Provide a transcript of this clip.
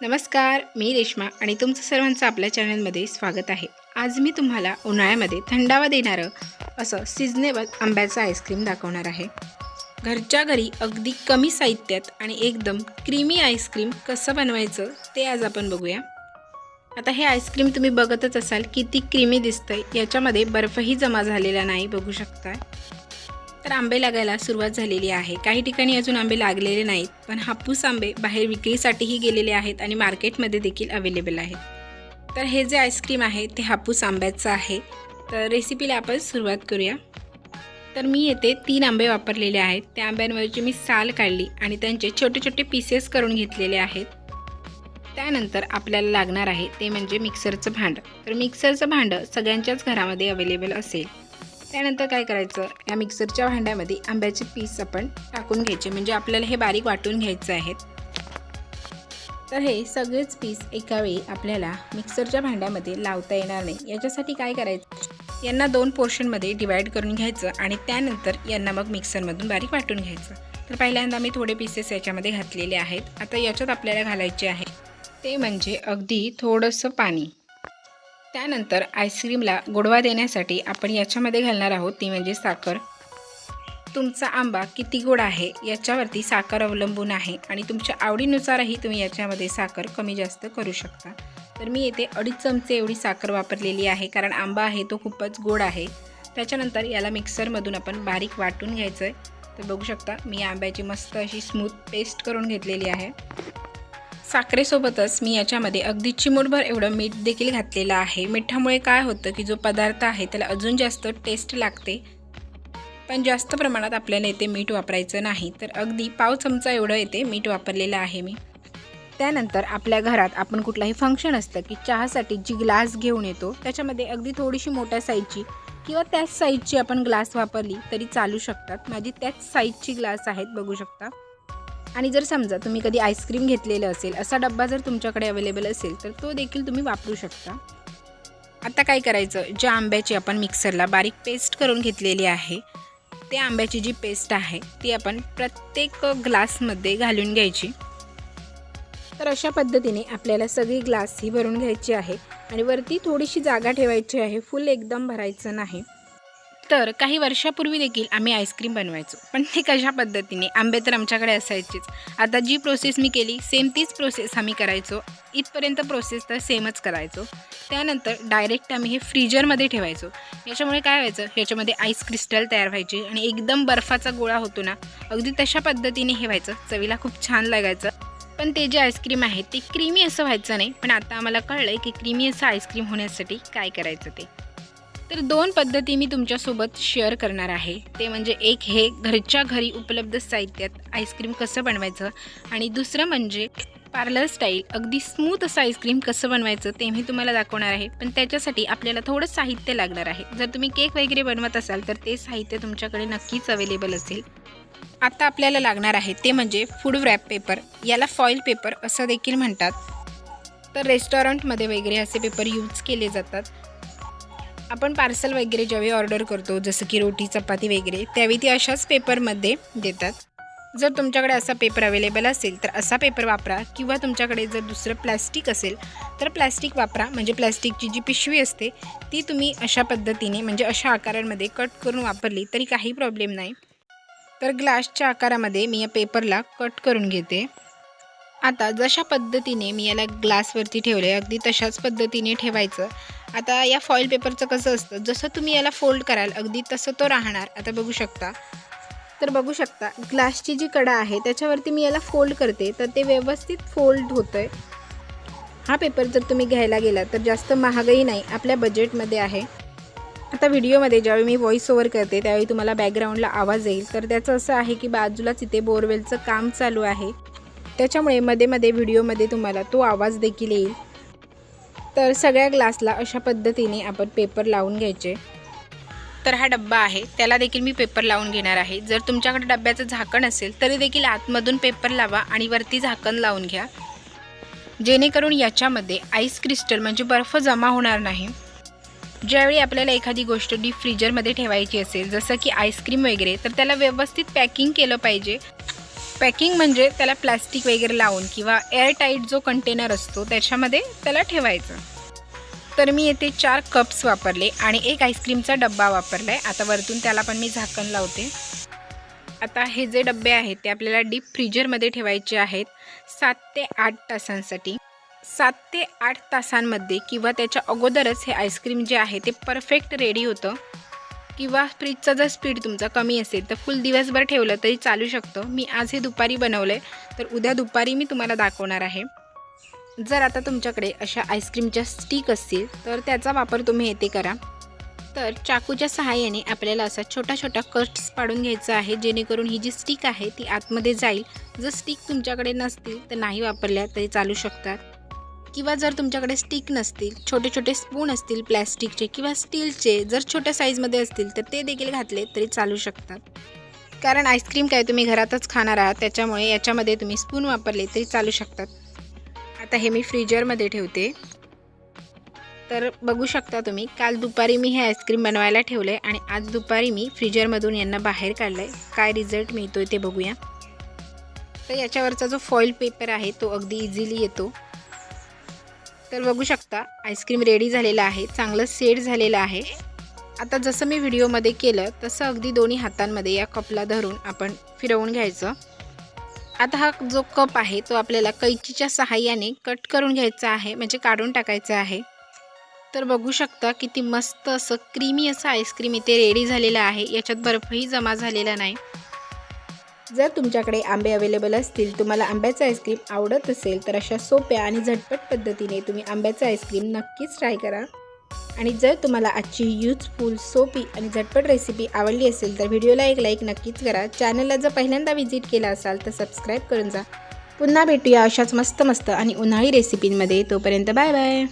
नमस्कार मी रेश्मा आणि तुमचं सर्वांचं आपल्या चॅनलमध्ये स्वागत आहे. आज मी तुम्हाला उन्हाळ्यामध्ये थंडावा देणारं असं सिजनेबल आंब्याचं आईस्क्रीम दाखवणार आहे. घरच्या घरी अगदी कमी साहित्यात आणि एकदम क्रीमी आईस्क्रीम कसं बनवायचं ते आज आपण बघूया. आता हे आईस्क्रीम तुम्ही बघतच असाल किती क्रीमी दिसतंय याच्यामध्ये बर्फही जमा झालेला नाही बघू शकता तर आंबे लागायला सुरुवात झालेली आहे. काही ठिकाणी अजून आंबे लागलेले नाहीत पण हापूस आंबे बाहेर विक्रीसाठीही गेलेले आहेत आणि मार्केटमध्ये देखील अवेलेबल आहेत. तर हे जे आईस्क्रीम आहे ते हापूस आंब्याचं आहे. तर रेसिपीला आपण सुरुवात करूया. तर मी येथे तीन आंबे वापरलेले आहेत. त्या आंब्यांवरची मी साल काढली आणि त्यांचे छोटे छोटे पीसेस करून घेतलेले आहेत. त्यानंतर आपल्याला लागणार आहे ते म्हणजे मिक्सरचं भांडं. तर मिक्सरचं भांडं सगळ्यांच्याच घरामध्ये अवेलेबल असेल. त्यानंतर काय करायचं? या मिक्सरच्या भांड्यामध्ये आंब्याचे पीस आपण टाकून घ्यायचे. म्हणजे आपल्याला हे बारीक वाटून घ्यायचे आहेत तर हे सगळेच पीस एकावेळी आपल्याला मिक्सरच्या भांड्यामध्ये लावता येणार नाही. याच्यासाठी काय करायचं? यांना दोन पोर्शनमध्ये डिवाईड करून घ्यायचं आणि त्यानंतर यांना मग मिक्सरमधून बारीक वाटून घ्यायचं. तर पहिल्यांदा मी थोडे पीसेस याच्यामध्ये घातलेले आहेत. आता याच्यात आपल्याला घालायचे आहे. ते म्हणजे अगदी थोडंसं पाणी. त्यानंतर आईस्क्रीमला गोडवा देण्यासाठी आपण याच्यामध्ये घालणार आहोत ती म्हणजे साखर. तुमचा आंबा किती गोड आहे याच्यावरती साखर अवलंबून आहे आणि तुमच्या आवडीनुसारही तुम्ही याच्यामध्ये साखर कमी जास्त करू शकता. तर मी येथे अडीच चमचे एवढी साखर वापरलेली आहे कारण आंबा आहे तो खूपच गोड आहे. त्याच्यानंतर याला मिक्सरमधून आपण बारीक वाटून घ्यायचं आहे तर बघू शकता मी आंब्याची मस्त अशी स्मूथ पेस्ट करून घेतलेली आहे. साखरेसोबतच मी याच्यामध्ये अगदी चिमूटभर एवढं मीठ देखील घातलेलं आहे. मिठामुळे काय होतं की जो पदार्थ आहे त्याला अजून जास्त टेस्ट लागते. पण जास्त प्रमाणात आपल्याला येथे मीठ वापरायचं नाही. तर अगदी पाव चमचा एवढं येते मीठ वापरलेलं आहे मी. त्यानंतर आपल्या घरात आपण कुठलाही फंक्शन असतं की चहासाठी जी ग्लास घेऊन येतो त्याच्यामध्ये अगदी थोडीशी मोठ्या साईजची किंवा त्याच साईजची आपण ग्लास वापरली तरी चालू शकतात. माझी त्याच साईजची ग्लास आहेत बघू शकता. आणि जर समजा तुम्ही कधी आईस्क्रीम घेतलेलं असेल असा डब्बा जर तुमच्याकडे अवेलेबल असेल तर तो देखील तुम्ही वापरू शकता. आता काय करायचं? ज्या आंब्याची आपण मिक्सरला बारीक पेस्ट करून घेतलेली आहे त्या आंब्याची जी पेस्ट आहे ती आपण प्रत्येक ग्लासमध्ये घालून घ्यायची. तर अशा पद्धतीने आपल्याला सगळी ग्लास ही भरून घ्यायची आहे आणि वरती थोडीशी जागा ठेवायची आहे. फुल एकदम भरायचं नाही. तर काही वर्षापूर्वी देखील आम्ही आईस्क्रीम बनवायचो. पण ते कशा पद्धतीने? आंबे तर आमच्याकडे असायचेच. आता जी प्रोसेस मी केली सेम तीच प्रोसेस आम्ही करायचो. इथपर्यंत प्रोसेस तर सेमच करायचो. त्यानंतर डायरेक्ट आम्ही हे फ्रीजरमध्ये ठेवायचो. याच्यामुळे काय व्हायचं? याच्यामध्ये आईस क्रिस्टल तयार व्हायची आणि एकदम बर्फाचा गोळा होतो ना अगदी तशा पद्धतीने हे व्हायचं. चवीला खूप छान लागायचं. पण ते जे आईस्क्रीम आहे ते क्रीमी असं व्हायचं नाही. पण आता आम्हाला कळलं आहे की क्रीमी असं आईस्क्रीम होण्यासाठी काय करायचं ते. तर दोन पद्धती मी तुमच्यासोबत शेअर करणार आहे. ते म्हणजे एक हे घरच्या घरी उपलब्ध साहित्यात आईस्क्रीम कसं बनवायचं? आणि दुसरं म्हणजे पार्लर स्टाईल अगदी स्मूथ असं आईस्क्रीम कसं बनवायचं ते मी तुम्हाला दाखवणार आहे. पण त्याच्यासाठी आपल्याला थोडं साहित्य लागणार आहे. जर तुम्ही केक वगैरे बनवत असाल तर ते साहित्य तुमच्याकडे नक्कीच अवेलेबल असेल. आता आपल्याला लागणार आहे ते म्हणजे फूड रॅप पेपर याला फॉईल पेपर असं देखील म्हणतात. तर रेस्टॉरंटमध्ये वगैरे असे पेपर यूज केले जातात. आपण पार्सल वगैरे ज्यावेळी ऑर्डर करतो जसं की रोटी चपाती वगैरे त्यावेळी ती अशाच पेपरमध्ये देतात. जर तुमच्याकडे असा पेपर अवेलेबल असेल तर असा पेपर वापरा. किंवा तुमच्याकडे जर दुसरं प्लॅस्टिक असेल तर प्लॅस्टिक वापरा. म्हणजे प्लॅस्टिकची जी पिशवी असते ती तुम्ही अशा पद्धतीने म्हणजे अशा आकारांमध्ये कट करून वापरली तरी काही प्रॉब्लेम नाही. तर ग्लासच्या आकारामध्ये मी या पेपरला कट करून घेते. आता जशा पद्धतीने मी याला ग्लासवरती ठेवले अगदी तशाच पद्धतीने ठेवायचं. आता या फॉईल पेपरचं कसं असतं? जसं तुम्ही याला फोल्ड कराल अगदी तसं तो राहणार. आता बघू शकता. तर बघू शकता ग्लासची जी कडा आहे त्याच्यावरती मी याला फोल्ड करते. तर ते व्यवस्थित फोल्ड होतं आहे हा पेपर जर तुम्ही घ्यायला गेला तर जास्त महागही नाही. आपल्या बजेटमध्ये आहे. आता व्हिडिओमध्ये ज्यावेळी मी व्हॉईस ओव्हर करते त्यावेळी तुम्हाला बॅकग्राऊंडला आवाज येईल. तर त्याचं असं आहे की बाजूलाच इथे बोरवेलचं काम चालू आहे. त्याच्यामुळे मध्ये मध्ये व्हिडिओमध्ये तुम्हाला तो आवाज देखील येईल. तर सगळ्या ग्लासला अशा पद्धतीने आपण पेपर लावून घ्यायचे. तर हा डब्बा आहे. त्याला देखील मी पेपर लावून घेणार आहे. जर तुमच्याकडे डब्याचं झाकण असेल तरी देखील आतमधून पेपर लावा आणि वरती झाकण लावून घ्या. जेणेकरून याच्यामध्ये आईस क्रिस्टल म्हणजे बर्फ जमा होणार नाही. ज्यावेळी आपल्याला एखादी गोष्ट डीप फ्रीजरमध्ये ठेवायची असेल जसं की आईस्क्रीम वगैरे तर त्याला व्यवस्थित पॅकिंग केलं पाहिजे. पॅकिंग म्हणजे त्याला प्लॅस्टिक वगैरे लावून किंवा एअरटाईट जो कंटेनर असतो त्याच्यामध्ये त्याला ठेवायचं. तर मी येथे चार कप्स वापरले आणि एक आईस्क्रीमचा डब्बा वापरला आहे आता वरतून त्याला पण मी झाकण लावते. आता हे जे डबे आहेत ते आपल्याला डीप फ्रीजरमध्ये ठेवायचे आहेत. सात ते आठ तासांसाठी. सात ते आठ तासांमध्ये किंवा त्याच्या अगोदरच हे आईस्क्रीम जे आहे ते परफेक्ट रेडी होतं. किंवा फ्रीजचा जर स्पीड तुमचा कमी असेल तर फुल दिवसभर ठेवलं तरी चालू शकतं. मी आज हे दुपारी बनवलं आहे तर उद्या दुपारी मी तुम्हाला दाखवणार आहे. जर आता तुमच्याकडे अशा आईस्क्रीमच्या स्टिक असतील तर त्याचा वापर तुम्ही येथे करा. तर चाकूच्या सहाय्याने आपल्याला असा छोटा छोटा कट्स पाडून घ्यायचा आहे जेणेकरून ही जी स्टिक आहे ती आतमध्ये जाईल. जर स्टिक तुमच्याकडे नसतील तर नाही वापरल्या तरी चालू शकतात. किंवा जर तुमच्याकडे स्टिक नसतील छोटे छोटे स्पून असतील प्लॅस्टिकचे किंवा स्टीलचे जर छोट्या साईजमध्ये असतील तर ते देखील घातले तरी चालू शकतात. कारण आईस्क्रीम काय तुम्ही घरातच खाणार आहात त्याच्यामुळे याच्यामध्ये तुम्ही स्पून वापरले तरी चालू शकतात. आता हे मी फ्रीजरमध्ये ठेवते. तर बघू शकता तुम्ही काल दुपारी मी हे आईस्क्रीम बनवायला ठेवलं आहे आणि आज दुपारी मी फ्रीजरमधून यांना बाहेर काढलं आहे काय रिझल्ट मिळतो आहे ते बघूया. तर याच्यावरचा जो फॉईल पेपर आहे तो अगदी इझिली येतो. तर बघू शकता आईस्क्रीम रेडी झालेलं आहे चांगलं सेट झालेलं आहे. आता जसं मी व्हिडिओमध्ये केलं तसं अगदी दोन्ही हातांमध्ये या कपला धरून आपण फिरवून घ्यायचं. आता हा जो कप आहे तो आपल्याला कैचीच्या सहाय्याने कट करून घ्यायचा आहे म्हणजे काढून टाकायचं आहे. तर बघू शकता किती मस्त असं क्रीमी असं आईस्क्रीम इथे रेडी झालेलं आहे. याच्यात बर्फही जमा झालेला नाही. जर तुमच्याकडे आंबे अवेलेबल असतील तुम्हाला आंब्याचं आईस्क्रीम आवडत असेल तर अशा सोप्या आणि झटपट पद्धतीने तुम्ही आंब्याचं आईस्क्रीम नक्कीच ट्राय करा. आणि जर तुम्हाला आजची युजफुल सोपी आणि झटपट रेसिपी आवडली असेल तर व्हिडिओला एक लाईक नक्कीच करा. चॅनलला जर पहिल्यांदा व्हिजिट केला असाल तर सबस्क्राईब करून जा. पुन्हा भेटूया अशाच मस्त मस्त आणि उन्हाळी रेसिपींमध्ये तोपर्यंत बाय बाय